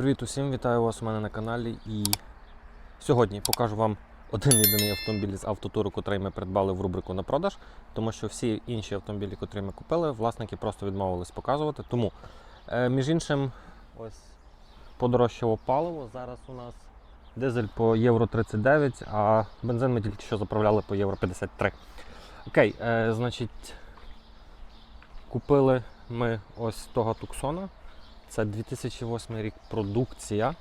Привіт усім, вітаю вас у мене на каналі. І сьогодні покажу вам один єдиний автомобіль з автотуру, котрий ми придбали в рубрику на продаж, тому що всі інші автомобілі, котрі ми купили, власники просто відмовились показувати. Тому, е, між іншим, ось подорожчало паливо. Зараз у нас дизель по євро 39, а бензин ми тільки що заправляли по євро 53. Окей, е, значить, купили ми ось того туксона. Це 2008 рік продукція,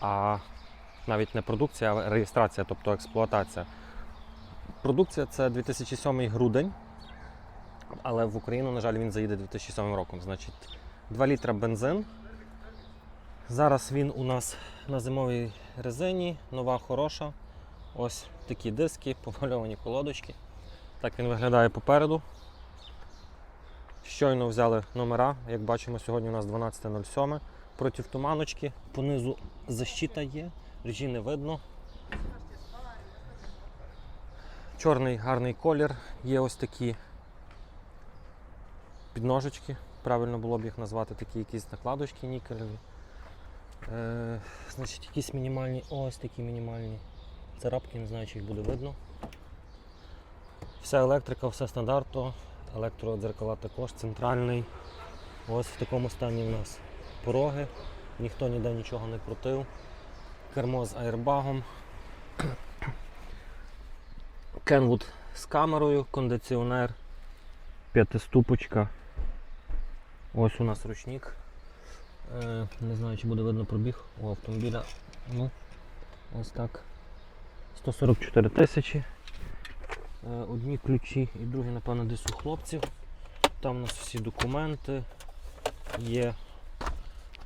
а навіть не продукція, а реєстрація, тобто експлуатація. Продукція це 2007 грудень, але в Україну, на жаль, він заїде 2007 роком. Значить, 2 літра бензин. Зараз він у нас на зимовій резині, нова, хороша. Ось такі диски, помальовані колодочки. Так він виглядає попереду. Щойно взяли номера. Як бачимо, сьогодні у нас 12.07. Проти туманочки. Понизу защита є, режі не видно. Чорний гарний колір. Є ось такі підножечки. Правильно було б їх назвати, такі якісь накладочки нікелеві. Е, значить, якісь мінімальні, ось такі мінімальні царапки, не знаю, чи їх буде видно. Вся електрика, все стандартно. Електродзеркала також центральний. Ось в такому стані у нас пороги. Ніхто ніде нічого не крутив. Кермо з аербагом. Кенвуд з камерою, кондиціонер, п'ятиступочка. Ось у нас ручник. Е, не знаю, чи буде видно пробіг у автомобіля. Ну, ось так. 144 тисячі. Е, Одні ключі і другі, напевно, десь у хлопців. Там у нас всі документи. Є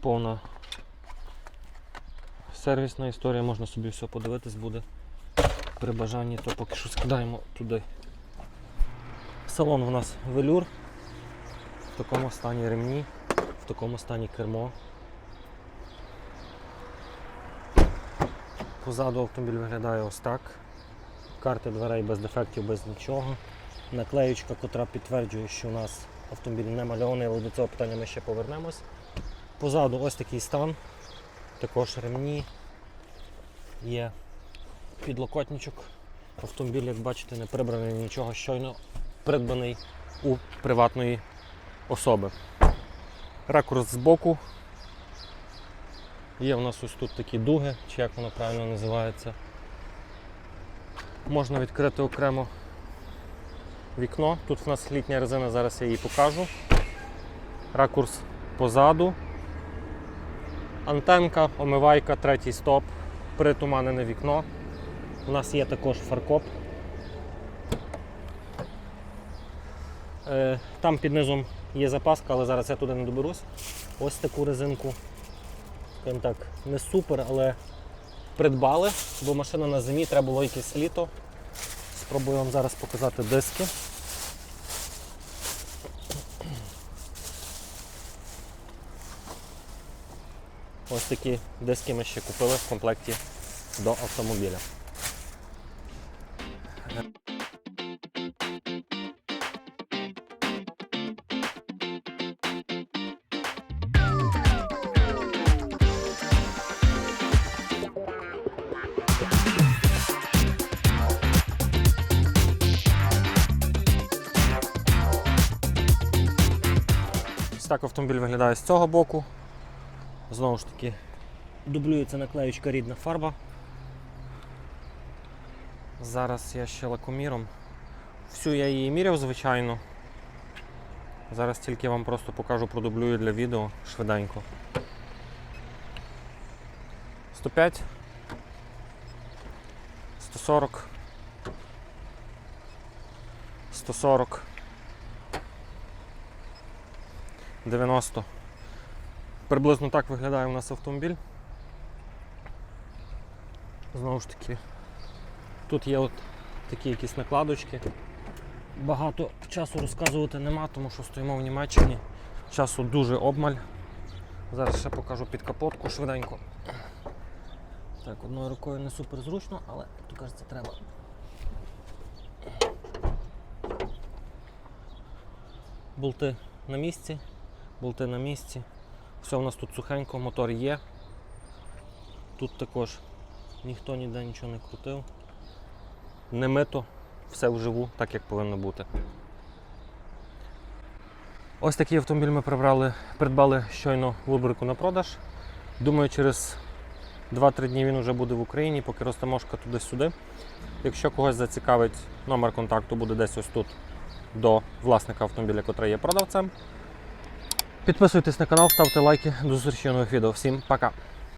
повна сервісна історія, можна собі все подивитись буде. При бажанні, то поки що скидаємо туди. Салон у нас велюр. В такому стані ремні, в такому стані кермо. Позаду автомобіль виглядає ось так карти дверей без дефектів, без нічого. Наклеючка, котра підтверджує, що у нас автомобіль не мальований, але до цього питання ми ще повернемось. Позаду ось такий стан, також ремні, є підлокотничок. Автомобіль, як бачите, не прибраний нічого, щойно придбаний у приватної особи. Ракурс збоку. Є у нас ось тут такі дуги, чи як воно правильно називається. Можна відкрити окремо вікно. Тут в нас літня резина, зараз я її покажу. Ракурс позаду. Антенка, омивайка, третій стоп, притуманене вікно. У нас є також фаркоп. Е, Там під низом є запаска, але зараз я туди не доберусь. Ось таку резинку. Так, не супер, але придбали, бо машина на зимі, треба було якесь літо. Спробую вам зараз показати диски. Ось такі диски ми ще купили в комплекті до автомобіля. Ось так автомобіль виглядає з цього боку. Знову ж таки, дублюється наклеючка рідна фарба. Зараз я ще лакоміром. Всю я її міряв, звичайно. Зараз тільки вам просто покажу, продублюю для відео швиденько. 105, 140, 140. 90. Приблизно так виглядає у нас автомобіль. Знову ж таки, тут є от такі якісь накладочки. Багато часу розказувати нема, тому що стоїмо в Німеччині. Часу дуже обмаль. Зараз ще покажу під капотку швиденько. Так, одною рукою не супер зручно, але то кажеться треба. Болти на місці, болти на місці. Все у нас тут сухенько, мотор є. Тут також ніхто ніде нічого не крутив. Не мито, все вживу, так як повинно бути. Ось такий автомобіль ми прибрали, придбали щойно в Лубрику на продаж. Думаю, через 2-3 дні він вже буде в Україні, поки розтаможка туди-сюди. Якщо когось зацікавить, номер контакту буде десь ось тут до власника автомобіля, який є продавцем. Підписуйтесь на канал, ставте лайки. До зустрічі нових відео. Всім пока!